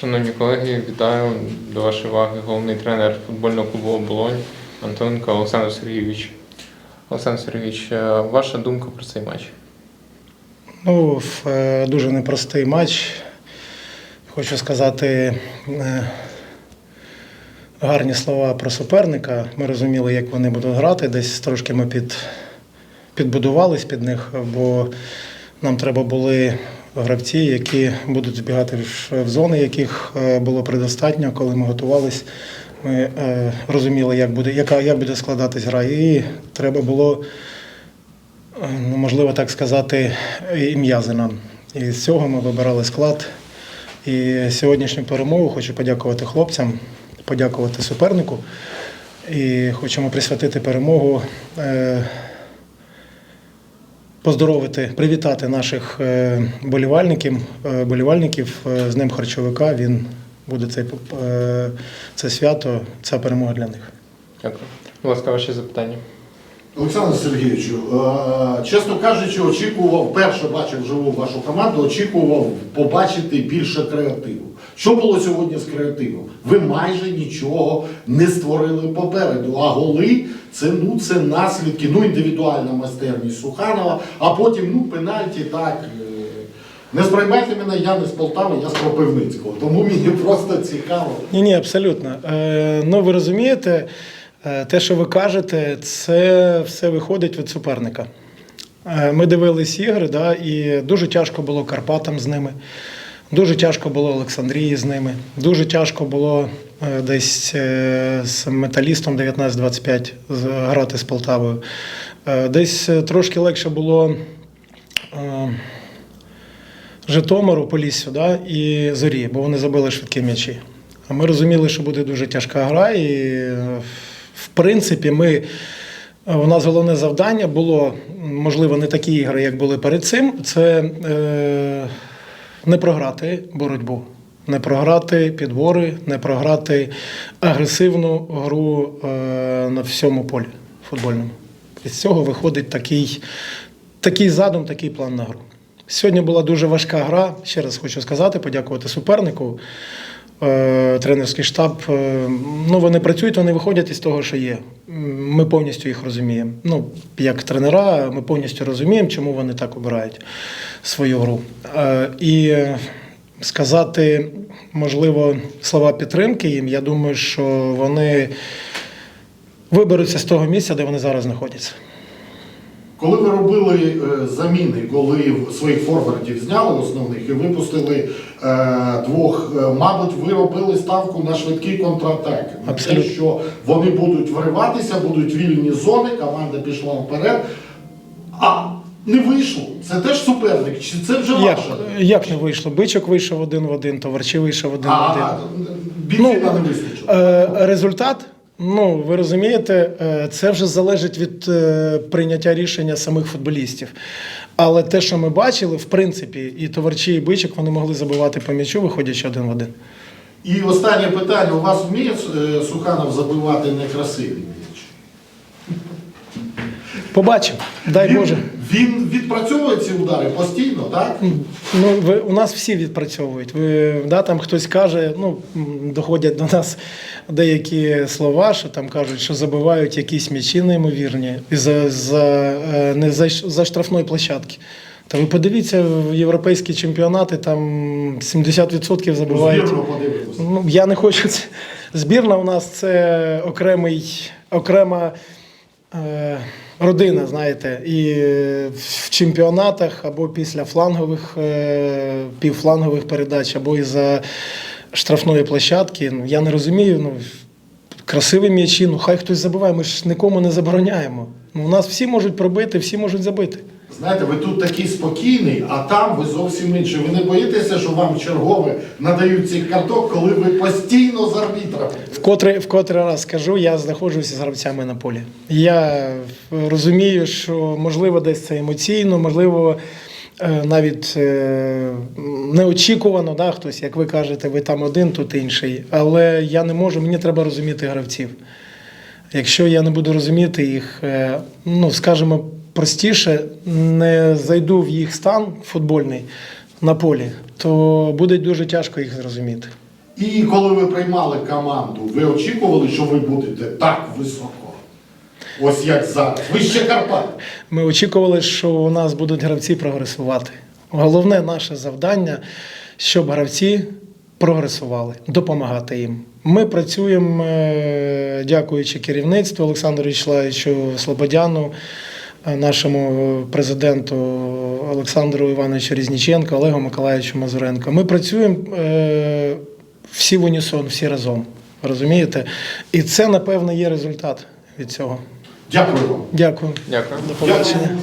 Шановні колеги, вітаю до вашої уваги головний тренер футбольного клубу Оболонь Антоненко Олександр Сергійович. Олександр Сергійович, е, ваша думка про цей матч? Ну, е, дуже непростий матч. Хочу сказати е, гарні слова про суперника. Ми розуміли, як вони будуть грати. Десь трошки ми під, підбудувались під них, бо нам треба були гравці, які будуть збігати в, зони, яких е, було предостатньо, коли ми готувались. Ми е, розуміли, як буде, яка, як буде складатись гра. І треба було ну, можливо так сказати, і м'язи нам. І з цього ми вибирали склад. І сьогоднішню перемогу хочу подякувати хлопцям, подякувати супернику. І хочемо присвятити перемогу, е, поздоровити, привітати наших е, болівальників, е, болівальників е, з ним харчовика. Він буде цей, це свято, ця перемога для них. Дякую. Будь ласка, ваші запитання. Олександр Сергійовичу, е, чесно кажучи, очікував, перше бачив живу вашу команду, очікував побачити більше креативу. Що було сьогодні з креативом? Ви майже нічого не створили попереду. А голи це ну це наслідки, ну індивідуальна майстерність Суханова, а потім ну пенальті так. е, Не сприймайте мене, я не з Полтави, я з Кропивницького. Тому мені просто цікаво. Ні, ні, абсолютно. Е, ну, ви розумієте, те, що ви кажете, це все виходить від суперника. Е, ми дивились ігри, да, і дуже тяжко було Карпатам з ними. Дуже тяжко було Олександрії з ними. Дуже тяжко було е, десь е, з металістом 19-25 грати з Полтавою. Е, Десь е, трошки легше було е, Житомиру, Поліссю да, і Зорі, бо вони забили швидкі м'ячі. Ми розуміли, що буде дуже тяжка гра, і е, принципі, ми. У нас головне завдання було, можливо, не такі ігри, як були перед цим. Це е, не програти боротьбу, не програти підбори, не програти агресивну гру е, на всьому полі футбольному. І з цього виходить такий, такий задум, такий план на гру. Сьогодні була дуже важка гра. Ще раз хочу сказати, подякувати супернику. Е, Тренерський штаб. е, Ну, вони працюють, вони виходять із того, що є. Ми повністю їх розуміємо. Ну, як тренера, ми повністю розуміємо, чому вони так обирають свою гру. Е, І сказати, можливо, слова підтримки їм, я думаю, що вони виберуться з того місця, де вони зараз знаходяться. Коли ви робили е, заміни, коли своїх форвардів зняли основних і випустили е, двох, е, мабуть, ви робили ставку на швидкі контратаки. На те, що вони будуть вириватися, будуть вільні зони, команда пішла вперед. А не вийшло. Це теж суперник, чи це вже Як, ваша? як не вийшло? Бичок вийшов один в один, товарчі вийшов один в один. А бійцина не вистачило. Результат, ну ви розумієте, е, це вже залежить від е, прийняття рішення самих футболістів. Але те, що ми бачили, в принципі, і товарчі, і бичок вони могли забивати по м'ячу, виходячи один в один. І останнє питання: у вас вміє е, Суханов забивати некрасиві? Побачимо, дай Він, Боже. він відпрацьовує ці удари постійно, так? Ну, ви, у нас всі відпрацьовують. Ви, да, там хтось каже, ну, доходять до нас деякі слова, що там кажуть, що забивають якісь м'ячі неймовірні за, за, е, не за, за штрафної площадки. Та ви подивіться в європейські чемпіонати, там 70% забивають. Ну, я не хочу це. Збірна у нас це окремий, окрема родина, знаєте, і в чемпіонатах або після флангових, е, півфлангових передач, або із-за штрафної площадки. Ну, я не розумію. Ну, красиві м'ячі, ну хай хтось забиває, ми ж нікому не забороняємо. Ну, у нас всі можуть пробити, всі можуть забити. Знаєте, ви тут такий спокійний, а там ви зовсім інший. Ви не боїтеся, що вам чергове надають цих карток, коли ви постійно з арбітрами. Вкотре, вкотре раз скажу, я знаходжуся з гравцями на полі. Я розумію, що можливо десь це емоційно, можливо, е, навіть е, неочікувано, да, хтось, як ви кажете, ви там один, тут інший. Але я не можу, мені треба розуміти гравців. Якщо я не буду розуміти їх, е, ну скажімо простіше, не зайду в їх стан футбольний на полі, то буде дуже тяжко їх зрозуміти. І коли ви приймали команду, ви очікували, що ви будете так високо? Ось як зараз. Ви ще Карпат. Ми очікували, що у нас будуть гравці прогресувати. Головне наше завдання, щоб гравці прогресували, допомагати їм. Ми працюємо, е, дякуючи керівництву Олександру Вячеславовичу Слободяну, нашому президенту Олександру Івановичу Різніченко, Олегу Миколаївичу Мазуренко. Ми працюємо е, всі в унісон, всі разом. Розумієте? І це, напевно, є результат від цього. Дякую вам. Дякую. Дякую. До побачення.